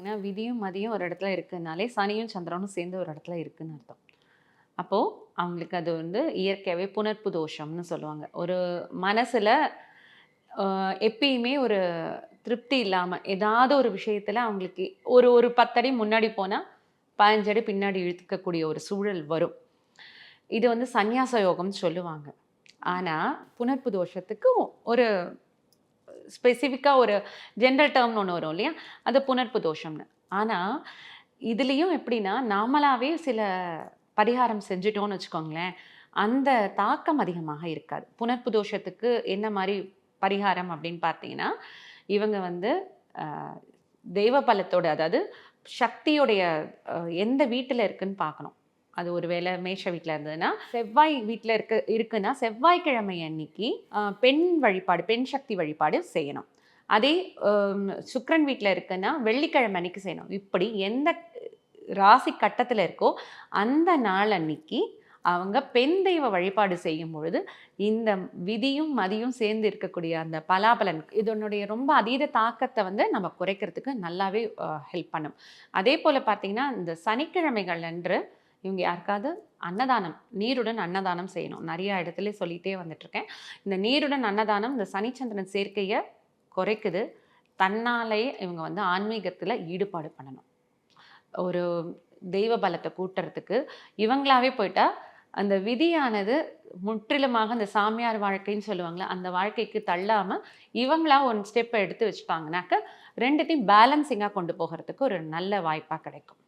பார்த்தீங்கன்னா விதியும் மதியும் ஒரு இடத்துல இருக்குதுனாலே சனியும் சந்திரனும் சேர்ந்து ஒரு இடத்துல இருக்குதுன்னு அர்த்தம். அப்போது அவங்களுக்கு அது வந்து இயற்கையாகவே புணர்ப்பு தோஷம்னு சொல்லுவாங்க. ஒரு மனசில் எப்பயுமே ஒரு திருப்தி இல்லாமல் ஏதாவது ஒரு விஷயத்தில் அவங்களுக்கு ஒரு ஒரு பத்தடி முன்னாடி போனால் பதினஞ்சடி பின்னாடி இழுத்துக்கக்கூடிய ஒரு சூழல் வரும். இது வந்து சந்நியாச யோகம்னு சொல்லுவாங்க. ஆனால் புணர்ப்பு தோஷத்துக்கு ஒரு ஸ்பெசிஃபிக்காக ஒரு ஜென்ரல் டேர்ம்னு ஒன்று வரும் இல்லையா? அது புனர்ப்பு தோஷம்னு. ஆனால் இதுலேயும் எப்படின்னா நாமளாவே சில பரிகாரம் செஞ்சிட்டோம்னு வச்சுக்கோங்களேன் அந்த தாக்கம் அதிகமாக இருக்காது. புனர்ப்பு தோஷத்துக்கு என்ன மாதிரி பரிகாரம் அப்படின்னு பார்த்தீங்கன்னா இவங்க வந்து தெய்வ பலத்தோட அதாவது சக்தியுடைய எந்த வீட்டில் இருக்குன்னு பார்க்கணும். அது ஒருவேளை மேஷ வீட்டில் இருந்ததுன்னா செவ்வாய் வீட்டில் இருக்க இருக்குன்னா செவ்வாய்க்கிழமை அன்னைக்கு பெண் வழிபாடு பெண் சக்தி வழிபாடு செய்யணும். அதே சுக்கரன் சுக்கிரன் வீட்டில் இருக்குன்னா வெள்ளிக்கிழமை அன்னைக்கு செய்யணும். இப்படி எந்த ராசி கட்டத்தில் இருக்கோ அந்த நாள் அன்னைக்கு அவங்க பெண் தெய்வ வழிபாடு செய்யும் பொழுது இந்த விதியும் மதியும் சேர்ந்து இருக்கக்கூடிய அந்த பலாபலன் இதனுடைய ரொம்ப அதீத தாக்கத்தை வந்து நம்ம குறைக்கிறதுக்கு நல்லாவே ஹெல்ப் பண்ணும். அதே போல் பார்த்தீங்கன்னா இந்த சனிக்கிழமைகள் அன்று இவங்க யாருக்காவது அன்னதானம் நீருடன் அன்னதானம் செய்யணும். நிறையா இடத்துல சொல்லிகிட்டே வந்துட்டுருக்கேன். இந்த நீருடன் அன்னதானம் இந்த சனிச்சந்திரன் சேர்க்கையை குறைக்குது. தன்னாலே இவங்க வந்து ஆன்மீகத்தில் ஈடுபாடு பண்ணணும். ஒரு தெய்வ பலத்தை கூட்டுறதுக்கு இவங்களாவே போயிட்டா அந்த விதியானது முற்றிலுமாக அந்த சாமியார் வாழ்க்கைன்னு சொல்லுவாங்களே அந்த வாழ்க்கைக்கு தள்ளாமல் இவங்களா ஒன் ஸ்டெப்பை எடுத்து வச்சுட்டாங்கனாக்க ரெண்டுத்தையும் பேலன்சிங்காக கொண்டு போகிறதுக்கு ஒரு நல்ல வாய்ப்பாக கிடைக்கும்.